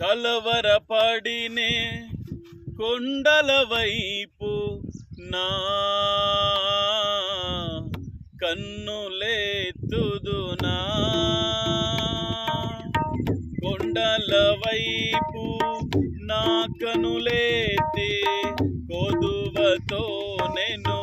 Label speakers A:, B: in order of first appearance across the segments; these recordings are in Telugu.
A: కలవరపడినే కొండల వైపు నా కన్నులేతుదునా కొండల వైపు నా కనులేతే కొదువతో నేను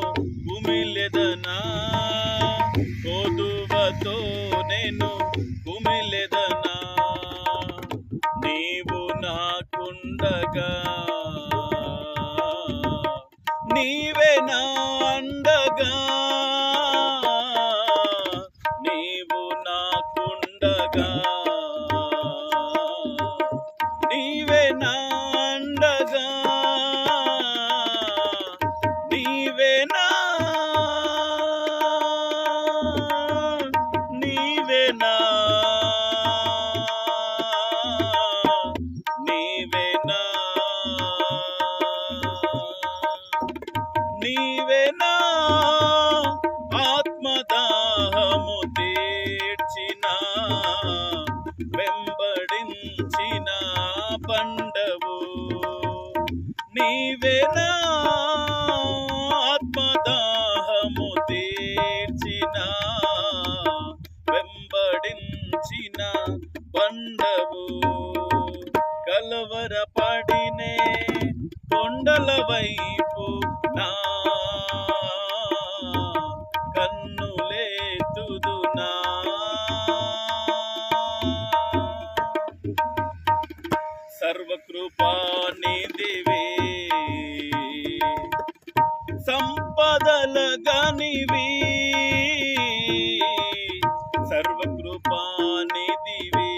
A: నీవే ఆత్మదాహము తీర్చిన? వెంబడించిన? పండవు కలవరపడినే కొండల వైపు సర్వకృపానిధివే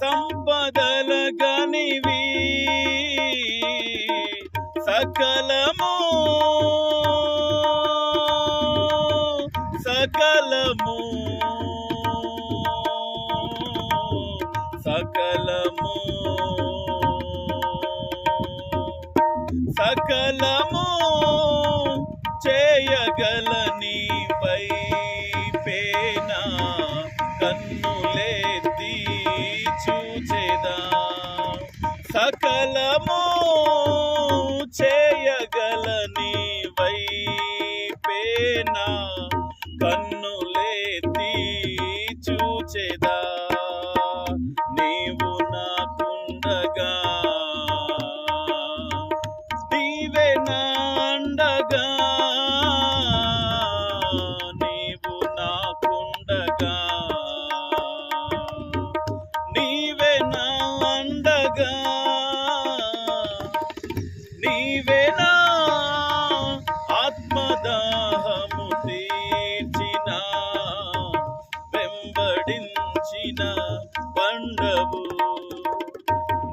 A: సంపదల గనివి సకలము సకలము సకలము సకలము.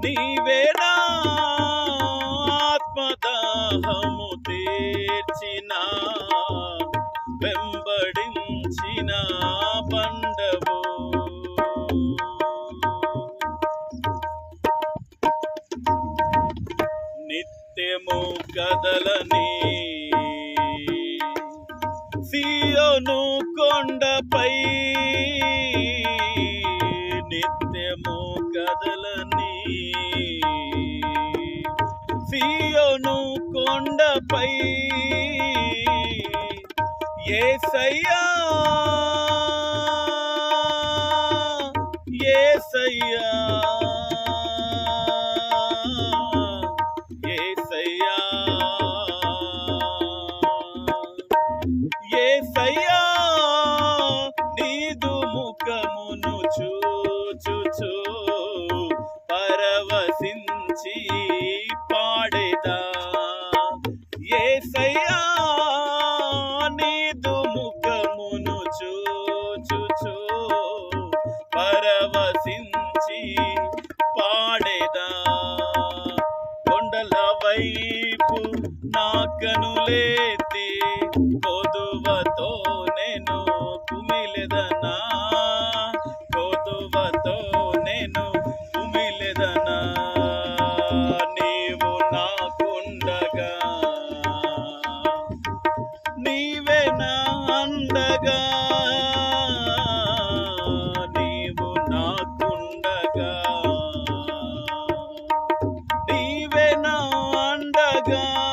A: నీవేనా ఆత్మదాహము తీర్చిన వెంబడించిన పండవు. నిత్యము కదలని సియోను కొండపై కదలని. సియోను కొండపై ఏసయ్యా ఏసయ్యా. వైపు నా కనులేతి కొదువతో నేను కుమిలెదనా? కొదువతో నేను కుమిలెదనా? నీవు నాకుండగా నీవే నా అండగా God.